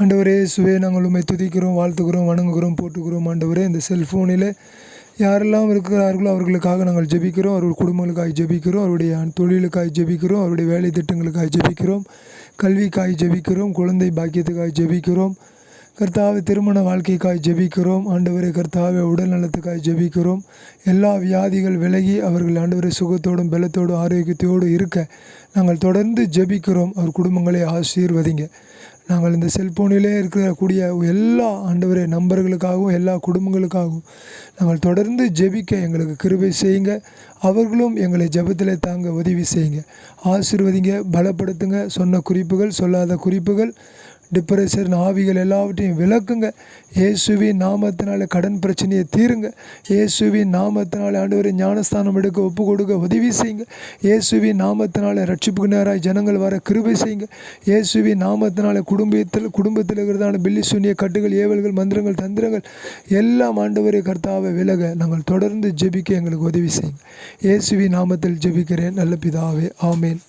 ஆண்டவரே சுவே நாங்கள் உண்மை துதிக்கிறோம் வாழ்த்துக்கிறோம் வணங்குகிறோம் போட்டுக்கிறோம் ஆண்டவரே. இந்த செல்ஃபோனில் யாரெல்லாம் இருக்கிறார்களோ அவர்களுக்காக நாங்கள் ஜெபிக்கிறோம். அவர்கள் குடும்பங்களுக்காக ஜெபிக்கிறோம். அவருடைய தொழிலுக்காக ஜெபிக்கிறோம். அவருடைய வேலை திட்டங்களுக்காக ஜெபிக்கிறோம். கல்விக்காக ஜெபிக்கிறோம். குழந்தை பாக்கியத்துக்காக ஜெபிக்கிறோம். கர்த்தாவை திருமண வாழ்க்கைக்காய் ஜெபிக்கிறோம். ஆண்டவரே கர்த்தாவை உடல் நலத்துக்காய் ஜெபிக்கிறோம். எல்லா வியாதிகள் விலகி அவர்கள் ஆண்டவரை சுகத்தோடும் பலத்தோடும் ஆரோக்கியத்தோடு இருக்க நாங்கள் தொடர்ந்து ஜெபிக்கிறோம். அவர் குடும்பங்களை ஆசீர்வதிங்க. நாங்கள் இந்த செல்ஃபோனிலே இருக்கக்கூடிய எல்லா ஆண்டவரே நம்பர்களுக்காகவும் எல்லா குடும்பங்களுக்காகவும் நாங்கள் தொடர்ந்து ஜெபிக்க எங்களுக்கு கிருபை செய்யுங்க. அவர்களும் எங்களை ஜெபத்தில் தாங்க உதவி செய்யுங்க. ஆசிர்வதிங்க பலப்படுத்துங்க. சொன்ன குறிப்புகள் சொல்லாத குறிப்புகள் டிப்ரெஷன் ஆவிகள் எல்லாவற்றையும் விளக்குங்க. இயேசுவின் நாமத்தினால கடன் பிரச்சனையை தீருங்க. இயேசுவின் நாமத்தினால ஆண்டவரை ஞானஸ்தானம் எடுக்க ஒப்பு கொடுக்க உதவி செய்யுங்க. இயேசுவின் நாமத்தினால ரட்சிப்புக்கு நேராக ஜனங்கள் வர கிருபை செய்யுங்க. இயேசுவின் நாமத்தினால குடும்பத்தில் குடும்பத்தில் இருக்கிறதான பில்லி சுனிய கட்டுகள் ஏவல்கள் மந்திரங்கள் தந்திரங்கள் எல்லாம் ஆண்டவரை கர்த்தாவை விலக நாங்கள் தொடர்ந்து ஜெபிக்க எங்களுக்கு உதவி செய்யுங்க. இயேசுவின் நாமத்தில் ஜெபிக்கிறேன். நல்ல பிதாவே ஆமேன்.